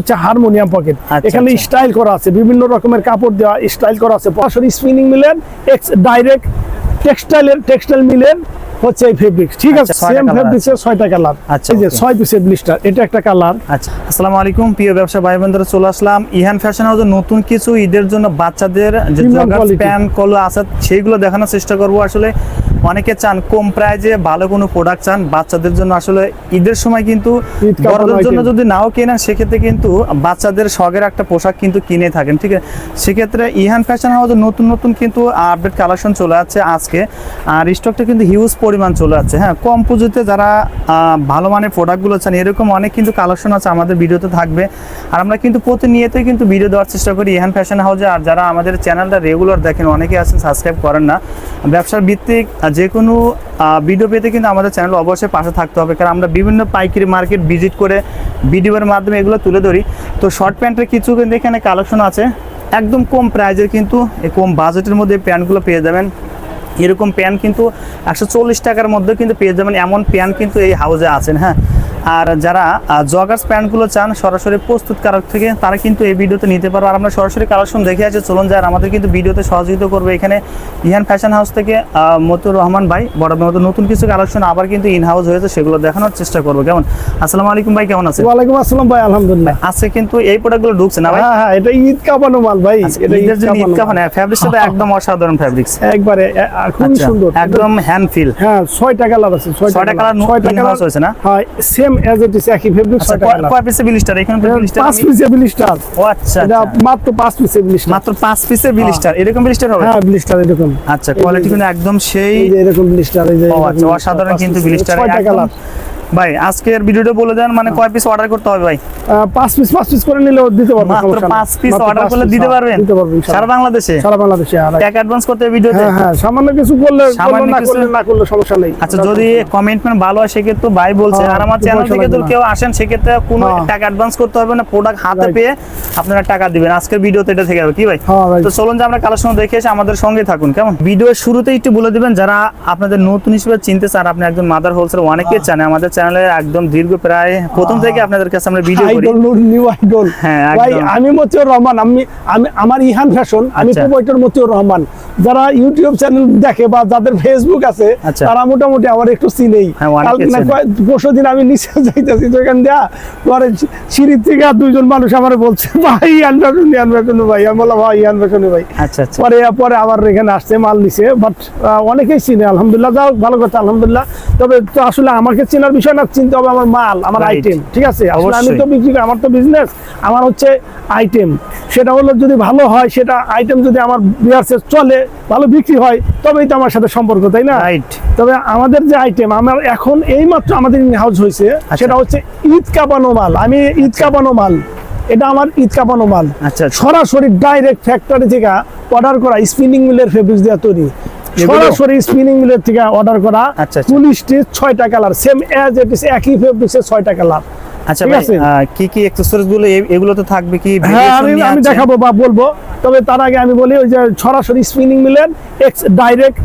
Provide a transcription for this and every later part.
হচ্ছে harmonium pocket. আচ্ছা, এখানে আচ্ছা। স্টাইল করা আছে বিভিন্ন রকমের কাপড় দেওয়া স্টাইল করা আছে। সরাসরি স্পিনিং মিলের এক্স ডাইরেক্ট টেক্সটাইলের টেক্সটাইল মিলের হচ্ছে এই ফেব্রিক ঠিক আছে আচ্ছা, সেম ফেব্রিক্সের ছয়টা কালার আচ্ছা, এই যে okay. ছয় পিসের ব্লিস্টার এটা একটা কালার আচ্ছা আসসালামু আলাইকুম প্রিয় ব্যবসা ভাই বোনদের চলে আসলাম। ইহান ফ্যাশন হাউসে নতুন কিছু ঈদের জন্য বাচ্চাদের যে quality। প্যান্ট কলো আছে সেইগুলো দেখানোর চেষ্টা করব। আসলে অনেকে চান কম প্রাইজে ভালো কোনো প্রোডাক্ট চান বাচ্চাদের জন্য আসলে ঈদের সময় কিন্তু বড়দের জন্য যদি নাও কেনেন সেক্ষেত্রে কিন্তু বাচ্চাদের শখের একটা পোশাক কিন্তু কিনে থাকেন ঠিক আছে? সেক্ষেত্রে ইহান ফ্যাশন হাউসে নতুন নতুন কিন্তু আপডেট কালেকশন চলে যাচ্ছে আজকে। আর স্টকটা কিন্তু হিউজ পরিমাণ চলে যাচ্ছে হ্যাঁ? কম পুঁজিতে যারা ভালো মানের প্রোডাক্টগুলো চান এরকম অনেক কিন্তু কালেকশন আছে আমাদের ভিডিওতে থাকবে। আর আমরা কিন্তু প্রতিনিয়তই কিন্তু ভিডিও দেওয়ার চেষ্টা করি ইহান ফ্যাশন হাউসে আর যারা আমাদের চ্যানেলটা রেগুলার দেখেন অনেকে আছেন সাবস্ক্রাইব করেন না। ব্যবসার ভিত্তিক যে কোনো ভিডিও পেতে কিন্তু আমাদের চ্যানেল অবশ্যই পাশে থাকতে হবে। কারণ আমরা বিভিন্ন পাইকারি মার্কেট ভিজিট করে ভিডিওর মাধ্যমে এগুলো তুলে ধরি। তো শর্ট প্যান্টের কিছু কিন্তু এখানে কালেকশন আছে। একদম কম প্রাইজের কিন্তু কম বাজেটের মধ্যে প্যান্টগুলো পেয়ে যাবেন। এরকম প্যান্ট কিন্তু একশো চল্লিশ টাকার মধ্যে কিন্তু পেয়ে যাবেন। এমন প্যান্ট কিন্তু এই হাউজে আছেন হ্যাঁ। আর যারা জগার্স প্যান্টগুলো চান সরাসরি প্রস্তুতকারক থেকে তারা কিন্তু এই ভিডিওতে নিতে পারো আর আমরা সরাসরি কালেকশন দেখে আছে চলুন যার আমাদের কিন্তু ভিডিওতে সহযোগিতা করবে এখানে ইহান ফ্যাশন হাউস থেকে মতুর রহমান ভাই। বড় মতো নতুন কিছু কালেকশন আবার কিন্তু ইন হাউস হয়েছে সেগুলো দেখানোর চেষ্টা করব। কেমন? আসসালামু আলাইকুম ভাই কেমন আছেন? ওয়ালাইকুম আসসালাম ভাই আলহামদুলিল্লাহ। আজকে কিন্তু এই প্রোডাক্টগুলো ঢুকছে না ভাই? হ্যাঁ হ্যাঁ এটা ঈদ কাপানো মাল ভাই আচ্ছা, এটা ঈদের জন্য ঈদ কাফন মাল। ফ্যাব্রিক্সটা তো একদম অসাধারণ ফ্যাব্রিক্স একবারে আ, আচ্ছা সুন্দর। একদম হ্যান্ড ফিল হ্যাঁ ছয়টা কালার আছে ছয়টা colour ছয়টা in-house কালার হয়েছে না? হ্যাঁ সেম এজ ইট ইজ একই ফেব্রিক আচ্ছা কয়- পিসের বিলিস্টার এখানে বিলিস্টার পাঁচ পিসের বিলিস্টার ও আচ্ছা এটা আচ্ছা। মাত্র পাঁচ পিসের বিলিস্টার মাত্র পাঁচ পিসের বিলিস্টার এরকম বিলিস্টার হবে? হ্যাঁ বিলিস্টার এরকম। আচ্ছা কোয়ালিটি কিন্তু একদম সেই এরকম বিলিস্টার এই যে আচ্ছা অসাধারণ কিন্তু বিলিস্টার কালার ভাই আজকের ভিডিওটা বলে দেন মানে কয় পিস অর্ডার করতে হবে ভাই? পাঁচ পিস পাঁচ পিস করে নিলেও দিতে পারব মাত্র পাঁচ পিস অর্ডার করলে দিতে হ্যাঁ, পারবেন? দিতে পারব সারা বাংলাদেশে? সারা বাংলাদেশে টাকা অ্যাডভান্স করতে ভিডিওতে? হ্যাঁ হ্যাঁ সামান্য কিছু করলে না করলে না করলে সমস্যা নেই। আচ্ছা যদি কমেন্টমেন্ট ভালো হয় সেক্ষেত্রে ভাই বলছে হ্যাঁ, আর আমার চ্যানেল থেকে যদি কেউ আসেন সেক্ষেত্রে কোনো। টাকা অ্যাডভান্স করতে হবে না প্রোডাক্ট হাতে পেয়ে আপনারা টাকা দিবেন। আজকের ভিডিওতে এটা থেকে যাবে। কি ভাই? হ্যাঁ তো চলুন যে আমরা কালেকশন দেখে এসে আমাদের সঙ্গে থাকুন কেমন? ভিডিওর শুরুতেই একটু বলে দিবেন যারা আপনাদের নতুন হিসেবে চিনতে চান আপনি একজন মাদার হোলসেল অনেকে হ্যাঁ। জানে আমাদের চ্যানেলে একদম দীর্ঘ প্রায় প্রথম থেকে আপনাদের কাছে আমরা ভিডিও করি। আইডল নিউ আইডল হ্যাঁ, ভাই আমি মতিউর রহমান আমি আমি আমার ইহান ফ্যাশন আমি আচ্ছা। প্রোভাইডার মতিউর রহমান। যারা ইউটিউব চ্যানেল দেখে বা যাদের ফেসবুক আছে আচ্ছা। তারা মোটামুটি আমার একটু চিনেই। হ্যাঁ, চেনে। পরশু দিন আমি নিচে যাইতেছি তো এখান দিয়া পরে সিঁড়ি থেকে দুইজন মানুষ আমার বলছে ভাই ইহান ফ্যাশন ইহান ফ্যাশন ভাই? আমি বললাম ভাই ইহান ফ্যাশন ভাই? আচ্ছা আচ্ছা। পরে পরে আবার এখানে আসছে মাল নিছে বাট অনেকেই চিনে আলহামদুলিল্লাহ। যাও ভালো কথা আলহামদুলিল্লাহ। তবে তো আসলে আমাকে চেনার বিষয় না চিনতে হবে আমার মাল আমার আইটেম ঠিক আছে? আসলে আমি তো বিক্রি আমার তো বিজনেস আমার হচ্ছে আইটেম সেটা হলো যদি ভালো হয় সেটা আইটেম যদি আমার বিয়ার্সে চলে ভালো বিক্রি হয় তবেই তো আমার সাথে সম্পর্ক তাই না? রাইট তবে আমাদের যে আইটেম আমার এখন এই মাত্র আমাদের হাউস হয়েছে সেটা হচ্ছে ঈদ কাবানো মাল। আমি ঈদ কাবানো মাল এটা আমার ঈদ কাবানো মাল আচ্ছা আচ্ছা। সরাসরি ডাইরেক্ট ফ্যাক্টরি থেকে অর্ডার করা স্পিনিং মিলের ফেব্রিক্স দেওয়া তৈরি সরাসরি স্পিনিং মিলের থেকে অর্ডার করা আচ্ছা, আচ্ছা। পুলিশটি ছয়টা colour same as it is একই ফেব্রিক্সের ছয়টা কালার আচ্ছা কি কি অ্যাকসেসরিজগুলো এগুলো তো থাকবে কি হ্যাঁ আমি? দেখাবো বা বলব তবে তার আগে আমি বলি ওই যে সরাসরি স্পিনিং মিলের এক্স ডাইরেক্ট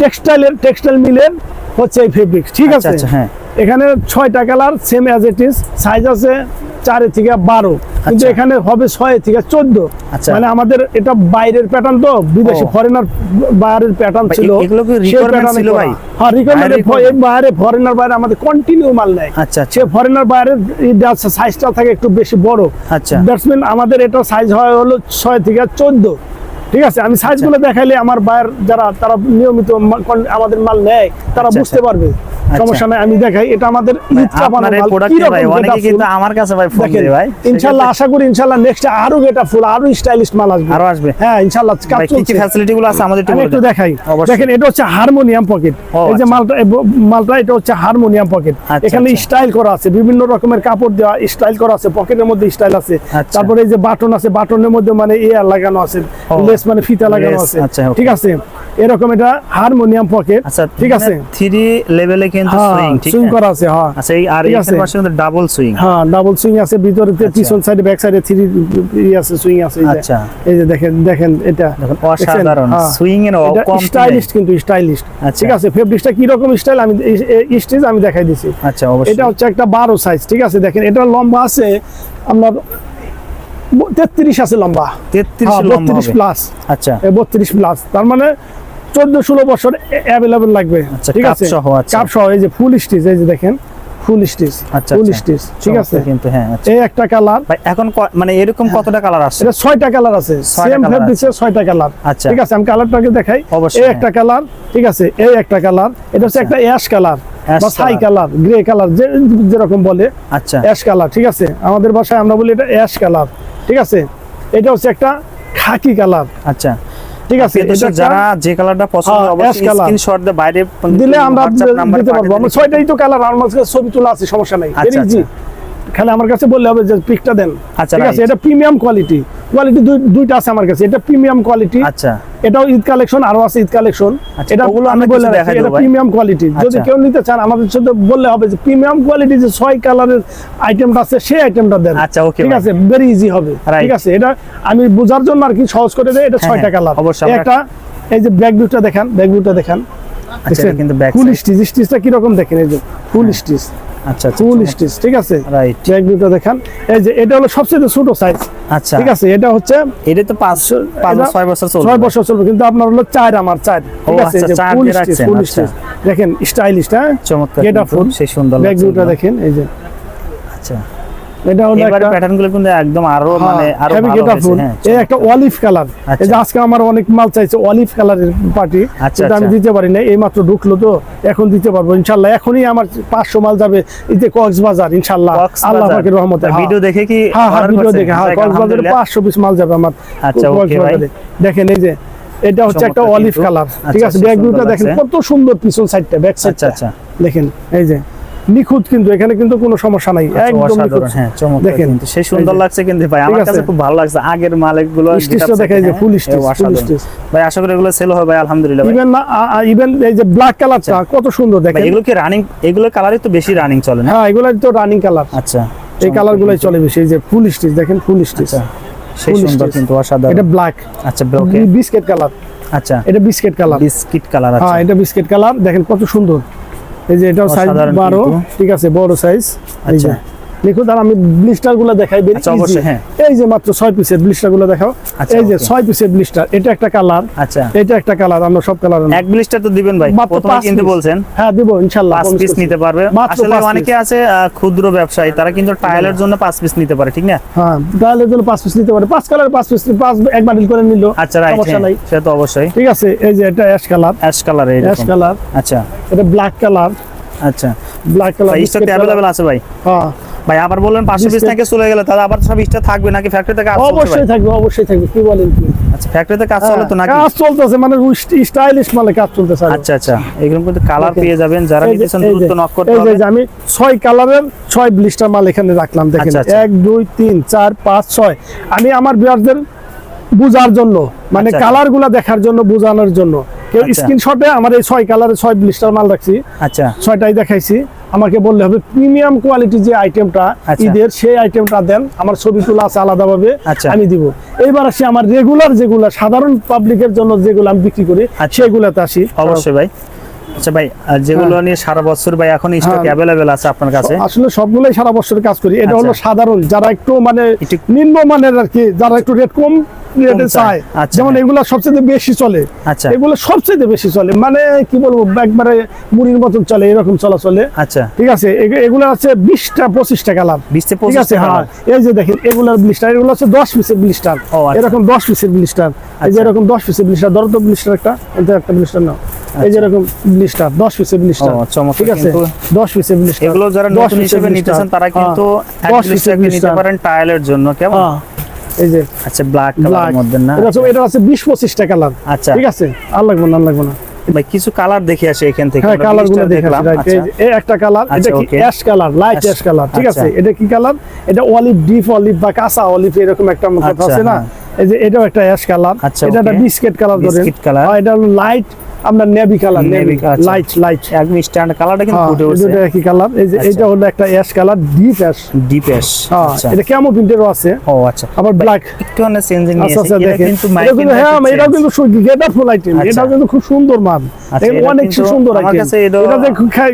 টেক্সটাইলের টেক্সটাইল মিলের হচ্ছে এই ফেব্রিক্স ঠিক আছে আচ্ছা, হ্যাঁ। এখানে ছয়টা colour same as it is size আছে চারে থেকে বারো কিন্তু আচ্ছা। এখানে হবে ছয় থেকে চোদ্দ। আচ্ছা। মানে আমাদের এটা বাইরের প্যাটার্ন তো বিদেশি ফরেনার বাইরের প্যাটার্ন ছিল? হ্যাঁ বাইরে ফরেনার বাইরে আমাদের কন্টিনিউ মাল নেয় আচ্ছা আচ্ছা। সে ফরেনার বাইরের সাইজটা থাকে একটু বেশি বড়। আচ্ছা। ব্যাটসম্যান আমাদের এটা সাইজ হয় হলো ছয় থেকে চোদ্দ। ঠিক আছে? আমি সাইজগুলো দেখাইলে আমার বাইর যারা তারা নিয়মিত আমাদের মাল নেয় তারা বুঝতে। পারবে। সমস্যা নাই আমি দেখাই এটা আমাদের কিন্তু আমার কাছে ভাই ফোন ভাই ইনশাল্লাহ আশা করি নেক্সট আরও ফুল আরও স্টাইলিশ মাল আসবে। আরও আসবে? হ্যাঁ ইনশাল্লাহ কি কি ফ্যাসিলিটি গুলো আছে আমাদের একটু। দেখাই। দেখেন এটা হচ্ছে হারমোনিয়াম পকেট এই যে আচ্ছা। মালটা মালটা এটা হচ্ছে হারমোনিয়াম পকেট আচ্ছা, এখানে আচ্ছা। স্টাইল করা আছে বিভিন্ন রকমের কাপড় দেওয়া স্টাইল করা আছে পকেটের মধ্যে স্টাইল আছে। আচ্ছা। তারপরে এই যে বাটন আছে বাটনের মধ্যে মানে এয়ার লাগানো আছে। লেস মানে ফিতা লাগানো আছে। আচ্ছা, ঠিক আছে? এরকম এটা হারমোনিয়াম পকেট আচ্ছা ঠিক আছে? থ্রি লেভেলে কিন্তু হ্যাঁ সুইং ঠিক সুইং করা আছে হ্যাঁ। আচ্ছা এই আর ঠিক পাশে কিন্তু ডাবল সুইং হ্যাঁ ডাবল সুইং আছে ভিতরে আচ্ছা। পিছন সাইডে ব্যাক সাইডে থ্রি আছে সুইং আছে আচ্ছা। এই যে দেখেন দেখেন এটা। দেখুন অসাধারণ। হ্যাঁ। সুইং এর কম স্টাইলিশ কিন্তু স্টাইলিশ আচ্ছা। ঠিক আছে ফেব্রিক্সটা কি রকম স্টাইল আমি দেখাই দিছি। আচ্ছা অবশ্যই। এটা হচ্ছে একটা বারো সাইজ ঠিক আছে দেখেন এটা লম্বা আছে আপনার তেত্রিশ আছে লম্বা। 33 লম্বা বত্রিশ। প্লাস আচ্ছা। বত্রিশ প্লাস তার মানে চোদ্দ ষোলো বছর অ্যাভেলেবেল লাগবে। আচ্ছা, ঠিক আছে? সহ, আচ্ছা। কাপ সহ এই যে ফুল স্টিচ এই যে দেখেন ফুল স্টিচ আচ্ছা ফুল আচ্ছা। স্টিচ ঠিক আছে? কিন্তু হ্যাঁ আচ্ছা। এই একটা কালার ভাই এখন মানে এরকম কতটা কালার এটা কালার আছে। সেম ফেব্রিক্সে ছয়টা কালার আচ্ছা। ঠিক আছে? আমি কালারটাকে দেখাই। এই। একটা কালার ঠিক আছে? এই একটা কালার এটা হচ্ছে একটা অ্যাশ কালার Ash বা ছাই কালার গ্রে কালার যে যেরকম বলে। আচ্ছা। অ্যাশ কালার ঠিক আছে? আমাদের ভাষায় আমরা বলি এটা অ্যাশ কালার ঠিক আছে? এটা হচ্ছে একটা খাকি কালার আচ্ছা। ঠিক আছে এটা যারা যে কালারটা পছন্দ হ্যাঁ, অবশ্যই স্ক্রিনশট দিয়ে বাইরে দিলে আমরা দিতে পারব। আমরা ছয়টাই তো কালার কাছে ছবি তোলা আছে সমস্যা নাই। আচ্ছা, খালি আমার কাছে বললে হবে যে পিকটা দেন। আচ্ছা, ঠিক আছে? এটা প্রিমিয়াম কোয়ালিটি কোয়ালিটি দুইটা আছে আমার কাছে। এটা প্রিমিয়াম কোয়ালিটি আচ্ছা। এটাও ঈদ কালেকশন আরও আছে ঈদ কালেকশন আচ্ছা, এটা ওগুলো আমি বলে রাখি এটা প্রিমিয়াম কোয়ালিটি যদি আচ্ছা। কেউ নিতে চান আমাদের সাথে বললে হবে যে প্রিমিয়াম কোয়ালিটি যে ছয় কালারের আইটেমটা আছে সেই আইটেমটা দেন। আচ্ছা, okay ঠিক আছে? ভেরি ইজি হবে। ঠিক আছে? এটা আমি বোঝার জন্য আর কি সহজ করে দেয় এটা হ্যাঁ, ছয়টা হ্যাঁ, কালার অবশ্যই একটা এই যে ব্যাক ভিউটা দেখেন ব্যাক ভিউটা দেখেন। আচ্ছা কিন্তু ফুল স্টিচ স্টিচটা কি রকম দেখেন? এই যে ফুল স্টিচ আচ্ছা আচ্ছা ফুল স্টিচ ঠিক আছে? রাইট ব্যাক ভিউটা দেখান। এই যে এটা হলো সবচেয়ে ছোট সাইজ আচ্ছা। ঠিক আছে? এটা হচ্ছে এটা তো পাঁচ পাঁচ এটা ছয় বছর চলবে। 6 বছর চলবে কিন্তু আপনার হলো চার আমার চার ঠিক আছে? আচ্ছা, এই যে ফুল স্টিচ ফুল আচ্ছা। স্টিচ দেখেন স্টাইলিশ হ্যাঁ? চমৎকার এটা ফুল সেই সুন্দর লাগছে ভিউটা দেখেন এই যে। আচ্ছা এটা হলো একটা প্যাটার্ন কিন্তু একদম আরও মানে আরও ভালো গেটা হয়েছে। ফুল হ্যাঁ এই একটা অলিভ কালার এই যে আচ্ছা। আজকে আমার অনেক মাল চাইছে অলিভ কালারের পার্টি আচ্ছা, এটা আমি আচ্ছা। দিতে পারি না এই মাত্র ঢুকলো তো এখন দিতে পারব ইনশাল্লাহ। এখনই আমার পাঁচশো মাল যাবে ইতে কক্সবাজার ইনশাল্লাহ। আল্লাহ পাকের রহমতে। হ্যাঁ। ভিডিও দেখে কি হ্যাঁ হ্যাঁ ভিডিও দেখে। হ্যাঁ কক্সবাজারে আলহামদুলিল্লাহ। পাঁচশো পিস মাল যাবে আমার। আচ্ছা। দেখেন এই যে এটা হচ্ছে একটা চমৎকার অলিভ কালার ঠিক আচ্ছা, আছে ব্যাক ভিউটা দেখেন কত সুন্দর পিছন সাইডটা ব্যাক আচ্ছা সাইডটা আচ্ছা। দেখেন এই যে নিখুঁত কিন্তু এখানে কিন্তু কোনো সমস্যা নাই। আচ্ছা, একদম হ্যাঁ চমৎকার দেখেন কিন্তু। সেই সুন্দর লাগছে কিন্তু ভাই। আমার কাছে খুব ভালো লাগছে। আগের মালিকগুলো স্টিচটা দেখা যায় যে ফুল স্টিচ ফুল স্টিচ ভাই আশা করি এগুলো সেল হবে ভাই। আলহামদুলিল্লাহ ইভেন না ইভেন এই যে ব্ল্যাক কালারটা কত সুন্দর দেখেন। এগুলো কি রানিং এগুলো কালারই তো বেশি রানিং চলে না? হ্যাঁ এগুলো তো রানিং কালার আচ্ছা এই কালার গুলাই চলে বেশি। এই যে ফুল স্টিচ দেখেন ফুল স্টিচ আচ্ছা সেই সুন্দর কিন্তু অসাধারণ। এটা ব্ল্যাক আচ্ছা ব্লকে বিস্কিট কালার আচ্ছা। এটা বিস্কিট কালার বিস্কিট কালার আছে হ্যাঁ এটা বিস্কিট কালার দেখেন কত সুন্দর। এই যে এটাও সাইজ বারো। ঠিক আছে বড় সাইজ আচ্ছা। দেখুন আমি ব্লিস্টারগুলো দেখাই আচ্ছা, হ্যাঁ। এই যে মাত্র ছয় পিসের ব্লিস্টারগুলো দেখাও। আচ্ছা, এই যে ছয় পিসের ব্লিস্টার এটা একটা কালার আচ্ছা। এটা একটা কালার আমরা সব কালার এক ব্লিস্টার তো দিবেন ভাই প্রথমে কিন্তু বলছেন। হ্যাঁ দিব ইনশাল্লাহ পাঁচ পিস নিতে পারবে। আসলে অনেকে আছে ক্ষুদ্র ব্যবসায়ী তারা কিন্তু টাইলের জন্য পাঁচ পিস নিতে পারে ঠিক না? হ্যাঁ তাহলে জন্য পাঁচ পিস নিতে পারে। পাঁচ কালার পাঁচ পিস পাঁচ এক বান্ডিল করে নিল। আচ্ছা রাইট সমস্যা নাই। সে তো অবশ্যই। ঠিক আছে এই যে এটা ash colour ash colour ash colour আচ্ছা। এটা ব্ল্যাক কালার আচ্ছা। ব্ল্যাক কালার স্টক অ্যাভেলেবল আছে ভাই। হ্যাঁ। ভাই আবার বললেন পাঁচশো পিস থেকে চলে গেলে তাহলে আবার সব স্টক থাকবে নাকি ফ্যাক্টরি থেকে অবশ্যই থাকবে অবশ্যই থাকবে কি বলেন কি? আচ্ছা ফ্যাক্টরিতে কাজ চলে তো হ্যাঁ, নাকি কাজ চলতেছে মানে স্টাইলিশ মানে কাজ চলতেছে। আচ্ছা আচ্ছা এগুলো কিন্তু কালার পেয়ে যাবেন যারা নিতেছেন দ্রুত নক করতে এই যে- হবে। আমি ছয় কালারের ছয় ব্লিস্টার মাল এখানে রাখলাম দেখেন। আচ্ছা, আচ্ছা। এক দুই তিন চার পাঁচ ছয়। আমি আমার বিয়ারদের বুঝার জন্য মানে আচ্ছা। কালারগুলা দেখার জন্য বোঝানোর জন্য। কেউ আচ্ছা। স্ক্রিনশটে আমার এই ছয় কালারের ছয় ব্লিস্টার মাল রাখছি। আচ্ছা। ছয়টাই দেখাইছি। আমাকে বললে হবে প্রিমিয়াম কোয়ালিটি যে আইটেমটা আচ্ছা। ঈদের সেই আইটেমটা দেন আমার ছবি তোলা আছে আলাদাভাবে আচ্ছা। আমি দিব এইবার আসি আমার রেগুলার যেগুলো সাধারণ পাবলিকের জন্য যেগুলো আমি বিক্রি করি আচ্ছা। সেগুলোতে আসি অবশ্যই ভাই আচ্ছা ভাই যেগুলো নিয়ে সারা বছর ভাই এখন স্টক হ্যাঁ। অ্যাভেলেবেল আছে আপনার কাছে আসলে সবগুলোই সারা বছর কাজ করি এটা হলো। সাধারণ যারা একটু মানে একটু- নিম্ন মানের আর কি যারা একটু রেট কম রেটে চায়। আচ্ছা। যেমন এগুলো সবচেয়ে বেশি চলে। আচ্ছা। এগুলো সবচেয়ে বেশি চলে। মানে কি বলব একবারে মুড়ির মতন চলে এরকম চলা চলে আচ্ছা। ঠিক আছে? এগুলো আছে বিশটা পঁচিশটা কালার। বিশ থেকে ঠিক আছে? হ্যাঁ। এই যে দেখেন এগুলার ব্লিস্টার এগুলো হচ্ছে দশ পিসের ব্লিস্টার আচ্ছা। এরকম দশ পিসের ব্লিস্টার এই যে আচ্ছা। এরকম দশ পিসের ব্লিস্টার ধরো তো ব্লিস্টার একটা এটা একটা ব্লিস্টার নাও। এই যে এরকম ব্লিস্টার দশ পিসের ব্লিস্টার ঠিক আছে? দশ পিসের ব্লিস্টার এগুলো যারা নতুন হিসেবে নিতেছেন তারা কিন্তু দশ পিসের নিতে পারেন টাইলের জন্য কেমন? হ্যাঁ। এই যে আচ্ছা ব্ল্যাক কালারের মধ্যে না? এরকম এটা আছে বিশ পঁচিশটা কালার আচ্ছা। ঠিক আছে? আর লাগবে না আর লাগবে না। ভাই কিছু কালার দেখে আসে এখান থেকে। হ্যাঁ আমরা কালারগুলো blister দেখে দেখলাম। এই আচ্ছা। এই একটা কালার আচ্ছা, এটা কি ash colour light ash colour ঠিক আছে? আচ্ছা। এটা কি কালার এটা অলিভ ডিপ অলিভ বা কাঁচা অলিভ এরকম একটা কথা আচ্ছা, আছে না? এই যে এটাও একটা অ্যাশ কালার আচ্ছা, এটা একটা বিস্কিট কালার ধরেন। Colour। আর এটা হলো লাইট আমরা navy colour navy. Light light একদম স্ট্যান্ডার্ড কালারটা কিন্তু ফুটে উঠছে। দুটো একই কালার এই যে আচ্ছা। এটা হলো একটা ash colour deep ash deep ash হ্যাঁ আচ্ছা। এটা কেমন প্রিন্টেরও আছে? ও আচ্ছা। আবার ব্ল্যাক একটু চেঞ্জিং আচ্ছা নিয়েছে। আচ্ছা এটা দেখেন। কিন্তু এটা মাইকিং কিন্তু হ্যাঁ এটা কিন্তু গেটারফুল আইটেম এটা কিন্তু খুব সুন্দর এটা অনেক সুন্দর সুন্দর আমার আইটেম কাছে এটা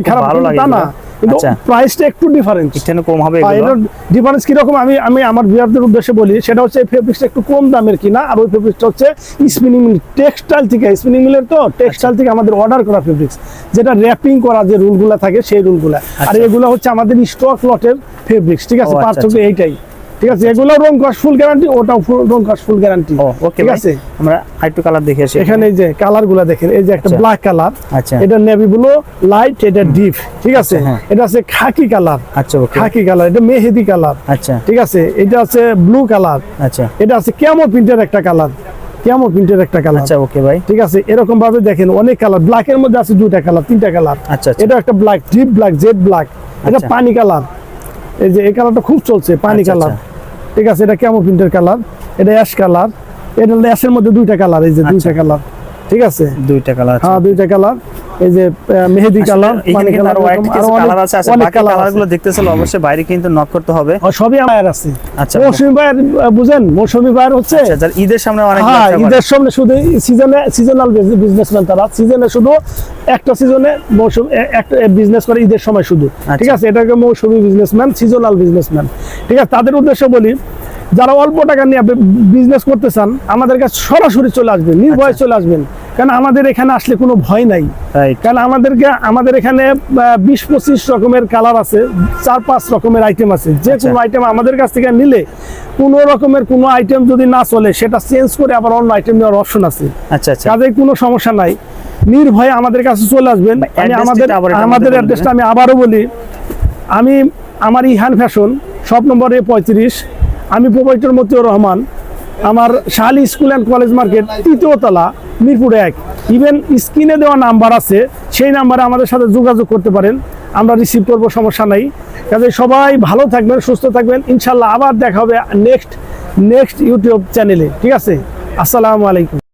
খারাপ লাগে না। কিন্তু আচ্ছা। প্রাইসটা একটু ডিফারেন্স একটু কম হবে এগুলো? ডিফারেন্স কীরকম? আমি আমি আমার উদ্দেশ্যে বলি সেটা হচ্ছে ফেব্রিক্সটা একটু কম দামের কিনা আর ওই ফেব্রিক্সটা হচ্ছে স্পিনিং মিল টেক্সটাইল থেকে স্পিনিং মিলের তো টেক্সটাইল থেকে আমাদের অর্ডার করা ফেব্রিক্স যেটা র্যাপিং করা যে রুলগুলো থাকে সেই রুলগুলো। আর আচ্ছা। এগুলো হচ্ছে আমাদের স্টক লটের ফেব্রিক্স ঠিক আছে? আচ্ছা, পার্থক্য আচ্ছা। এইটাই। ঠিক আছে এগুলো রং কস ফুল গ্যারান্টি ওটাও ফুল রং কস ফুল গ্যারান্টি ওকে ঠিক আছে? আমরা আরেকটু কালার দেখে আসি। এখানে এই যে কালারগুলা দেখেন এই যে একটা আচ্ছা। ব্ল্যাক কালার আচ্ছা। এটা নেভি ব্লু লাইট এটা ডিপ ঠিক আছে? হ্যাঁ। এটা আছে খাকি কালার আচ্ছা ওকে খাকি কালার এটা মেহেদি কালার আচ্ছা। ঠিক আছে? এটা আছে ব্লু কালার আচ্ছা। এটা আছে ক্যামো প্রিন্টের একটা কালার ক্যামো প্রিন্টের একটা কালার আচ্ছা ওকে ভাই। ঠিক আছে? এরকম ভাবে দেখেন অনেক কালার ব্ল্যাক এর মধ্যে আছে দুইটা কালার তিনটা কালার আচ্ছা আচ্ছা। এটা একটা black deep black jade black এটা আচ্ছা। পানি কালার এই যে এই কালারটা খুব চলছে পানি আচ্ছা, কালার আচ্ছা। ঠিক আছে এটা কেমন প্রিন্টের কালার? এটা অ্যাশ কালার। এটা অ্যাশের মধ্যে দুইটা কালার এই যে দুইটা কালার। ঠিক আছে? দুইটা কালার আছে। হ্যাঁ দুইটা কালার এই যে মেহেদি কালার কিন্তু কালার এরকম কিছু কালার আছে আচ্ছা অনেক বাকি কালার কালারগুলো আছে। দেখতেছিল অবশ্যই বাইরে কিন্তু নক করতে হবে। সবই আমার আছে। আচ্ছা মৌসুমী আহ, বুঝেন মৌসুমী ভাইয়ের হচ্ছে আচ্ছা, যার ঈদের সামনে অনেক হ্যাঁ ঈদের সামনে শুধু সিজনে সিজনাল বিজনেসম্যান তারা। সিজনে শুধু একটা সিজনে মৌসুম একটা বিজনেস করে ঈদের সময় শুধু। ঠিক আছে? এটাকে মৌসুমী বিজনেসম্যান সিজনাল বিজনেসম্যান ঠিক আছে? তাদের উদ্দেশ্য বলি যারা অল্প টাকা নিয়ে বিজনেস করতে চান আমাদের কাছে সরাসরি চলে আসবেন নির্ভয়ে আচ্ছা। চলে আসবেন। কারণ আমাদের এখানে আসলে কোনো ভয় নাই. কারণ আমাদেরকে আমাদের এখানে বিশ পঁচিশ রকমের কালার আছে চার পাঁচ রকমের আইটেম আছে। যে আচ্ছা। কোনো আইটেম আমাদের কাছ থেকে নিলে কোনো রকমের কোনো আইটেম যদি না চলে সেটা চেঞ্জ করে আবার অন্য আইটেম নেওয়ার অপশন আছে। আচ্ছা আচ্ছা। কাজে কোনো সমস্যা নাই। নির্ভয়ে আমাদের কাছে চলে আসবেন। আমি আমাদের আমাদের অ্যাড্রেসটা আমি আবারও বলি। আমি আমার ইহান ফ্যাশন শপ নম্বর এ পঁয়ত্রিশ। আমি প্রোপাইটর মতিউর রহমান। আমার শালি স্কুল অ্যান্ড কলেজ মার্কেট তৃতীয়তলা মিরপুর এক। ইভেন স্ক্রিনে দেওয়া নাম্বার আছে, সেই নাম্বারে আমাদের সাথে যোগাযোগ করতে পারেন। আমরা রিসিভ করব, সমস্যা নাই। কাজে সবাই ভালো থাকবেন, সুস্থ থাকবেন। ইনশাল্লাহ আবার দেখা হবে নেক্সট নেক্সট ইউটিউব চ্যানেলে ঠিক আছে? আসসালামু আলাইকুম।